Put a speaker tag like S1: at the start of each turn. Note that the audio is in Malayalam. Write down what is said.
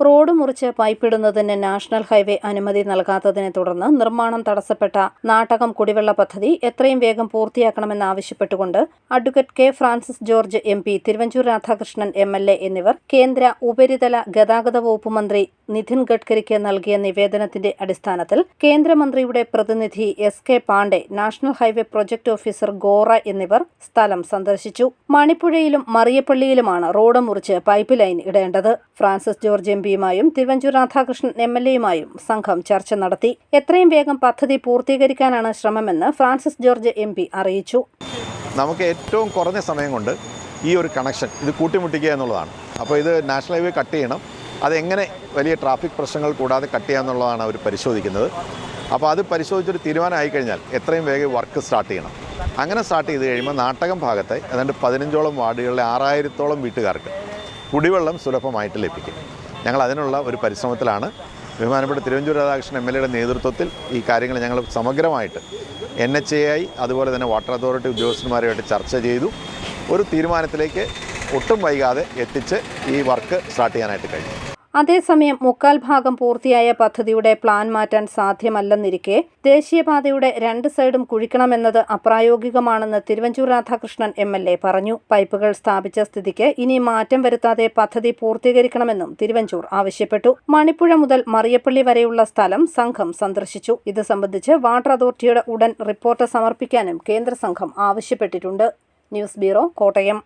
S1: റോഡ് മുറിച്ച് പൈപ്പിടുന്നതിന് നാഷണൽ ഹൈവേ അനുമതി നൽകാത്തതിനെ തുടർന്ന് നിർമ്മാണം തടസ്സപ്പെട്ട നാട്ടകം കുടിവെള്ള പദ്ധതി എത്രയും വേഗം പൂർത്തിയാക്കണമെന്നാവശ്യപ്പെട്ടുകൊണ്ട് advocate K Francis George M P Thiruvanchoor Radhakrishnan M L A എന്നിവർ കേന്ദ്ര ഉപരിതല ഗതാഗത വകുപ്പ് മന്ത്രി നിതിൻ ഗഡ്കരിക്ക് നൽകിയ നിവേദനത്തിന്റെ അടിസ്ഥാനത്തിൽ കേന്ദ്രമന്ത്രിയുടെ പ്രതിനിധി S K Pandey national highway project officer Gora എന്നിവർ സ്ഥലം സന്ദർശിച്ചു. മണിപ്പുഴയിലും മറിയപ്പള്ളിയിലുമാണ് റോഡ് മുറിച്ച് പൈപ്പ് ലൈൻ ഇടേണ്ടത്. ഫ്രാൻസിസ് ജോർജ് എം പിയുമായും തിരുവഞ്ചൂർ രാധാകൃഷ്ണൻ എം എൽ എയുമായും സംഘം ചർച്ച നടത്തി. എത്രയും വേഗം പദ്ധതി പൂർത്തീകരിക്കാനാണ് ശ്രമമെന്ന് ഫ്രാൻസിസ് ജോർജ് എം അറിയിച്ചു.
S2: നമുക്ക് ഏറ്റവും കുറഞ്ഞ സമയം കൊണ്ട് ഈ ഒരു കണക്ഷൻ ഇത് കൂട്ടിമുട്ടിക്കുക എന്നുള്ളതാണ്. അപ്പോൾ ഇത് നാഷണൽ ഹൈവേ കട്ട് ചെയ്യണം. അതെങ്ങനെ വലിയ ട്രാഫിക് പ്രശ്നങ്ങൾ കൂടാതെ കട്ട് ചെയ്യുക എന്നുള്ളതാണ് അവർ പരിശോധിക്കുന്നത്. അപ്പോൾ അത് പരിശോധിച്ചൊരു തീരുമാനമായി കഴിഞ്ഞാൽ എത്രയും വേഗം വർക്ക് സ്റ്റാർട്ട് ചെയ്യണം. അങ്ങനെ സ്റ്റാർട്ട് ചെയ്ത് കഴിയുമ്പോൾ നാട്ടകം ഭാഗത്തെ ഏതാണ്ട് പതിനഞ്ചോളം വാർഡുകളിലെ ആറായിരത്തോളം വീട്ടുകാർക്ക് കുടിവെള്ളം സുലഭമായിട്ട് ലഭിക്കും. ഞങ്ങൾ അതിനുള്ള ഒരു പരിശ്രമത്തിലാണ് ബഹുമാനപ്പെട്ട തിരുവഞ്ചൂർ രാധാകൃഷ്ണൻ എം എൽ എയുടെ നേതൃത്വത്തിൽ ഈ കാര്യങ്ങൾ ഞങ്ങൾ സമഗ്രമായിട്ട് എൻ എച്ച് എ ഐ അതുപോലെ തന്നെ വാട്ടർ അതോറിറ്റി ഉദ്യോഗസ്ഥന്മാരുമായിട്ട് ചർച്ച ചെയ്തു. ഒരു തീരുമാനത്തിലേക്ക് ഒട്ടും വൈകാതെ എത്തിച്ച് ഈ വർക്ക് സ്റ്റാർട്ട് ചെയ്യാനായിട്ട് കഴിയും
S1: അതേസമയം മുക്കാൽ ഭാഗം പൂർത്തിയായ പദ്ധതിയുടെ പ്ലാൻ മാറ്റാൻ സാധ്യമല്ലെന്നിരിക്കെ ദേശീയപാതയുടെ രണ്ട് സൈഡും കുഴിക്കണമെന്നത് അപ്രായോഗികമാണെന്ന് Thiruvanchoor Radhakrishnan M L A പറഞ്ഞു. പൈപ്പുകൾ സ്ഥാപിച്ച സ്ഥിതിക്ക് ഇനി മാറ്റം വരുത്താതെ പദ്ധതി പൂർത്തീകരിക്കണമെന്നും തിരുവഞ്ചൂർ ആവശ്യപ്പെട്ടു. മണിപ്പുഴ മുതൽ മറിയപ്പള്ളി വരെയുള്ള സ്ഥലം സംഘം സന്ദർശിച്ചു. ഇത് സംബന്ധിച്ച് വാട്ടർ അതോറിറ്റിയുടെ ഉടൻ റിപ്പോർട്ട് സമർപ്പിക്കാനും കേന്ദ്ര സംഘം ആവശ്യപ്പെട്ടിട്ടുണ്ട്. News bureau Kottayam.